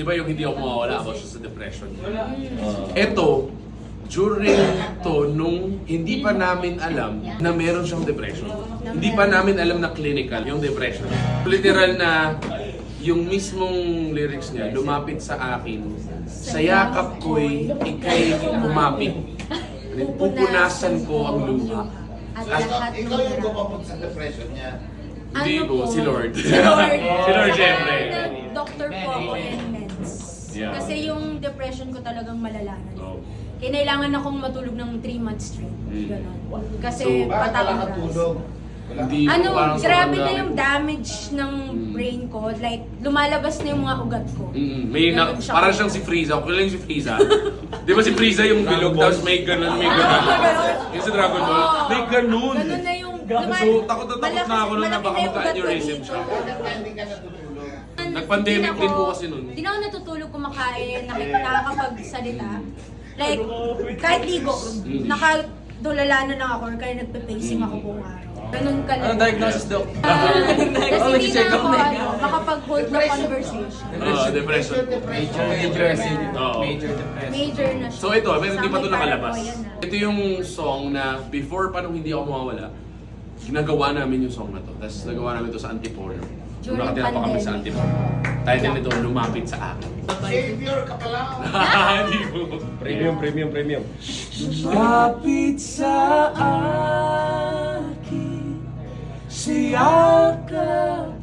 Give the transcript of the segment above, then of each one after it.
Di ba yung hindi ako mawawala about siya sa depression? Ito, during to, nung hindi pa namin alam na meron siyang depression. Hindi pa namin alam na clinical yung depression. Literal na yung mismong lyrics niya lumapit sa akin, sa yakap ko'y ikay kumapit. Pupunasan ko ang luha. At At lahat ng Ikaw yung gumapot sa depression niya. Hindi Ano po, po? si Lord. Si Lord. si Lord, syempre. Doctor po ako and. Yeah. Kasi yung depression ko talagang malala na. Oh. Kailangan akong matulog ng 3 months straight. Mm. Ganon. Kasi So, patang kang tulog? Hindi Ano, grabe na yung po. damage ng Mm. brain ko. Like, lumalabas na yung mga ugat ko. Mm, may na, Ganun siya. parang siyang si Frieza. Kung lang si Frieza. Di ba si Frieza yung bilog, tapos may ganun, may ganun. yung sa Dragon Ball, Oo. may ganun. Ganun na yung... So, takot na takot na ako nun na malaki baka yung ugat ko magka-aneurysm dito. siya. Hindi ka natutulog? Nag-pandemic din po kasi nun. Hindi na ako natutulog kumakain, nakik- nakakapagsalita. Like, kahit ligo, nakadulala na lang ako or kaya nagpe-pacing ako buong araw. Ganun ka lang. Anong diagnosis, Doc? Tapos Oh, hindi nag-check na up ako na ano, makapag-hold na conversation. Oo, depression. Major depression. Oo. Major depression. Major na siya. So ito, pero hindi pa ito Sa may nakalabas. na. Ito yung song na before pa nung hindi ako mawawala, ginagawa namin yung song na to. Tapos nagawa namin to sa Antipolo. Nung During nakatira pa kami sa pandemic. Antipolo. Title nito, Lumapit sa Akin. Savior ka pala. Hindi po. Premium, premium, premium. Lumapit sa akin Siya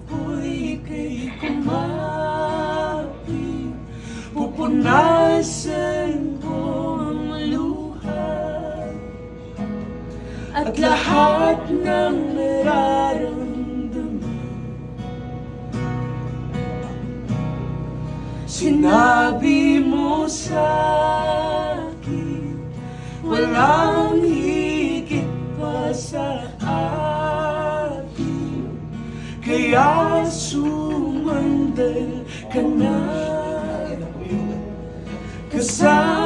po'y kay kumapit Pupunasan At lahat ng nararamdaman. Sinabi mo sa akin Walang higit pa sa akin. Kaya sumandal ka na. Kasama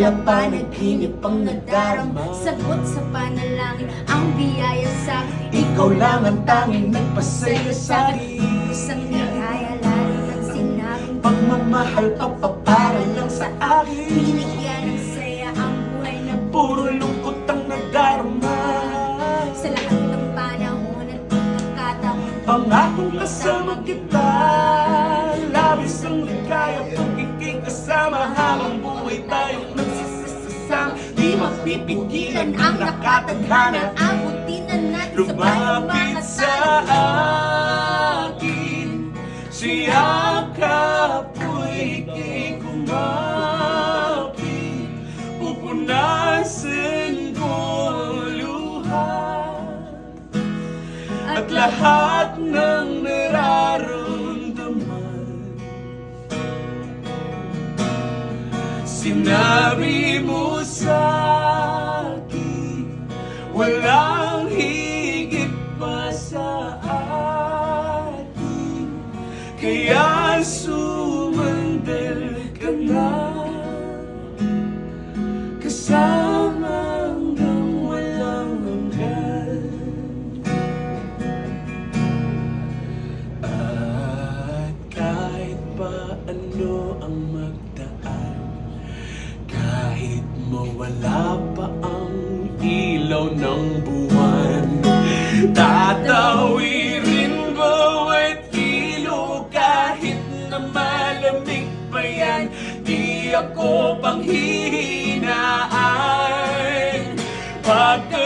tila pa naginip ang nadarama sagot sa panalangin ang biyaya sa akin. Ikaw lang ang tanging nagpasaya sa akin. Isang ligaya lalo ng sinabing Pagmamahal pa pa para lang sa akin. Binigyan ng saya ang buhay na Puro lungkot ang nadarama sa lahat ng panahon at pagkakataon. Pangakong kasama kita. Labis ang ligaya pag ikay kasama Habang buhay Di mapipigilan ang nakatadhana na sa bayang mga Lumapit sa akin Siya ka po'y kay kumapit. Pupunasan ko ang luha. At lahat ng nararamdaman Sinabi mo sa Kasama hanggang walang hanggan. At kahit pa ano ang magdaan Kahit mawala pa ang ilaw ng buwan Tatawirin bawat ilog Kahit na malamig pa yan. Di ako panghihinaan i got it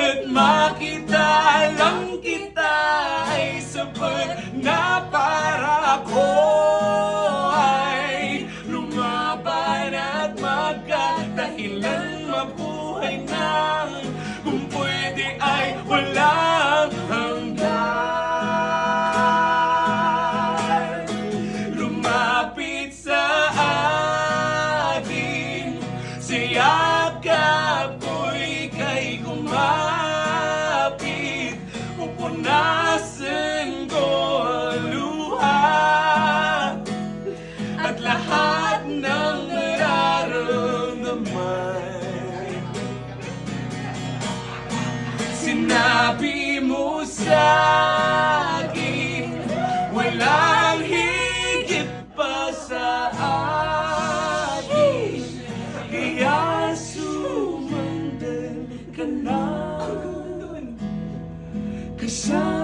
kay kumapit Pupunasan sumundan ka na Kasama